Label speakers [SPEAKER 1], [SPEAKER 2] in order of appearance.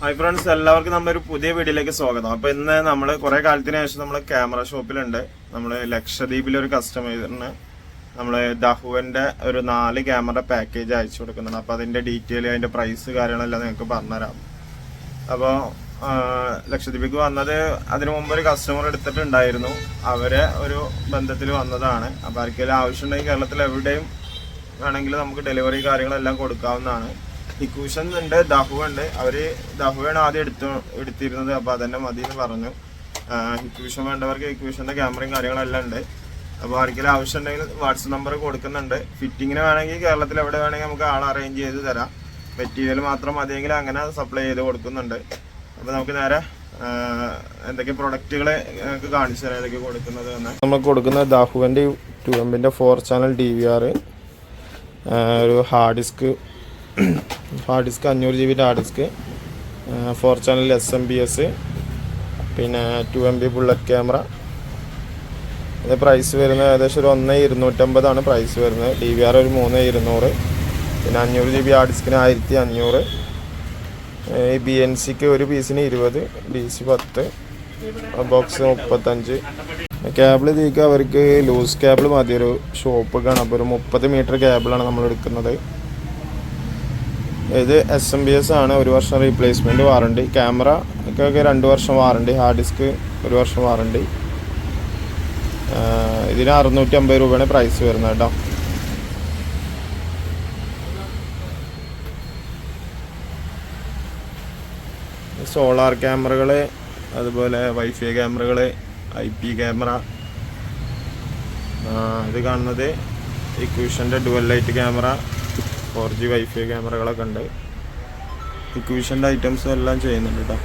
[SPEAKER 1] Hi friends എല്ലാവർക്കും നമ്മുടെ ഒരു പുതിയ വീഡിയോയിലേക്ക് സ്വാഗതം. അപ്പോൾ ഇന്ന് നമ്മൾ കുറേ കാലത്തിന് ശേഷം നമ്മൾ ക്യാമറ ഷോപ്പിലുണ്ട് നമ്മൾ ലക്ഷദ്വീപിലെ ഒരു കസ്റ്റമറിന് നമ്മൾ ദഹുവിന്റെ ഒരു നാല് ക്യാമറ പാക്കേജ് അയച്ചു കൊടുക്കുന്നുണ്ട്. അപ്പോൾ അതിന്റെ ഡീറ്റെയിൽ അതിന്റെ പ്രൈസ് കാര്യങ്ങളെല്ലാം നിങ്ങൾക്ക് പറഞ്ഞുതരാം. അപ്പോൾ ലക്ഷദ്വീപിക്ക് വന്നത് അതിനു മുമ്പ് ഒരു കസ്റ്റമർ എടുത്തിട്ടുണ്ടായിരുന്നു. അവരെ ഒരു ബന്ധത്തിൽ വന്നതാണ്. അപ്പോൾ ആർക്കെങ്കിലും ആവശ്യമുണ്ടെങ്കിൽ കേരളത്തിൽ എവിടെയും വേണമെങ്കിൽ നമുക്ക് ഡെലിവറി കാര്യങ്ങളെല്ലാം കൊടുക്കാവുന്നതാണ്. ഇക്കൂഷൻ ഉണ്ട് ദഹു ഉണ്ട് അവർ ദഹുവാണ് ആദ്യം എടുത്തു എടുത്തിരുന്നത്. അപ്പോൾ അതന്നെ മതി എന്ന് പറഞ്ഞു ഇക്കൂഷൻ വേണ്ടവർക്ക് ഇക്കൂഷന്റെ ക്യാമറയും കാര്യങ്ങളെല്ലാം ഉണ്ട്. അപ്പോൾ ആർക്കെങ്കിലും ആവശ്യം ഉണ്ടെങ്കിൽ വാട്സപ്പ് നമ്പർ കൊടുക്കുന്നുണ്ട്. ഫിറ്റിങ്ങിന് വേണമെങ്കിൽ കേരളത്തിൽ എവിടെ വേണമെങ്കിൽ നമുക്ക് ആൾ അറേഞ്ച് ചെയ്ത് തരാം. മെറ്റീരിയൽ മാത്രം മതിയെങ്കിൽ അങ്ങനെ സപ്ലൈ ചെയ്ത് കൊടുക്കുന്നുണ്ട്. അപ്പോൾ നമുക്ക് നേരെ എന്തൊക്കെ പ്രൊഡക്റ്റുകൾ നമുക്ക് കാണിച്ചു തരാം. ഏതൊക്കെ കൊടുക്കുന്നത് എന്ന്. നമ്മൾ കൊടുക്കുന്ന ദാഹുവിന്റെ two എമ്പിന്റെ four channel D V R ഒരു ഹാർഡ് ഡിസ്ക് ഹാർഡ് ഡിസ്ക് അഞ്ഞൂറ് G ബിന്റെ hard disk four channel S M P S പിന്നെ two M P bullet camera ഇത് പ്രൈസ് വരുന്നത് ഏകദേശം ഒരു ഒന്ന് ഇരുന്നൂറ്റമ്പതാണ് പ്രൈസ് വരുന്നത്. ഡി വി ആർ ഒരു മൂന്ന് ഇരുന്നൂറ്. പിന്നെ അഞ്ഞൂറ് ജി ബി ഹാർഡ് ഡിസ്കിന് ആയിരത്തി അഞ്ഞൂറ്. ഈ ബി എൻ സിക്ക് ഒരു പീസിന് ഇരുപത് ഡി സി പത്ത് ബോക്സ് മുപ്പത്തഞ്ച്. കേബിൾ തീക്കുക അവർക്ക് ലൂസ് കേബിൾ മതി ഒരു ഷോപ്പ് കാണാം. അപ്പോൾ ഒരു മുപ്പത് മീറ്റർ കേബിളാണ് നമ്മൾ എടുക്കുന്നത് ഇത് എസ് എം ബി എസ് ആണ്. ഒരു വർഷം റീപ്ലേസ്മെന്റ് വാറണ്ടി ക്യാമറ ഒക്കെ രണ്ട് വർഷം വാറണ്ടി ഹാർഡ് ഡിസ്ക് ഒരു വർഷം വാറണ്ടി ഇതിന് അറുന്നൂറ്റി അമ്പത് രൂപയാണ് പ്രൈസ് വരുന്നത് കേട്ടോ. സോളാർ ക്യാമറകൾ അതുപോലെ വൈഫൈ ക്യാമറകൾ ഐ പി ക്യാമറ ഇത് കാണുന്നത് ഇക്വിഷന്റെ dual light camera four G wifi ക്യാമറകളൊക്കെ ഉണ്ട്. ഇക്വിഷന്റെ ഐറ്റംസും എല്ലാം ചെയ്യുന്നുണ്ട് കേട്ടോ